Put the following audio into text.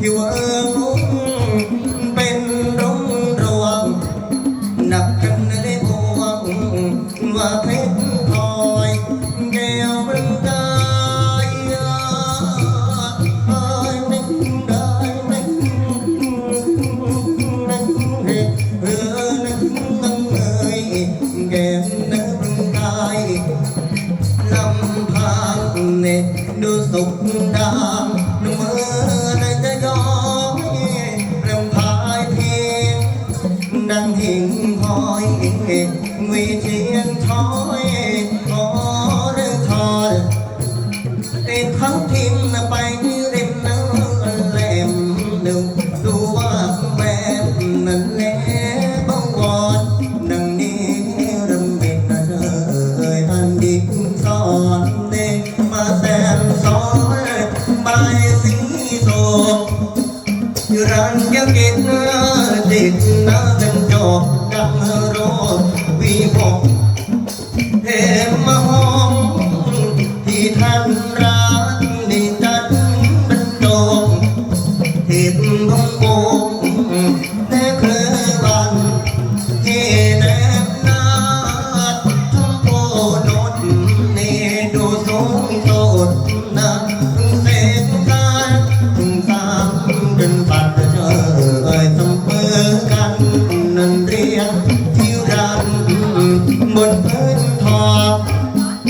ที่ว่าคงเป็นร่มรวงนับกันได้พวงว่าเพชรพอยแก้วบรรดาแก้มนั้นกายลำพังเนดูสุขดาง หนุ่มเอ๋ยในใจย้อยเรื่องพายเพียงดังหิ่งพอยเทียนทอยขอเรื่องทอติดทั้งทีม กินติดน้ำจัจอกกับรถวีบกเห็มห้องที่ท่านรักนี่จันบันจอกเห็มบ้องโกงแต่เคบันเห็นแนนาทั้งโพนนเนดูสงสดนะ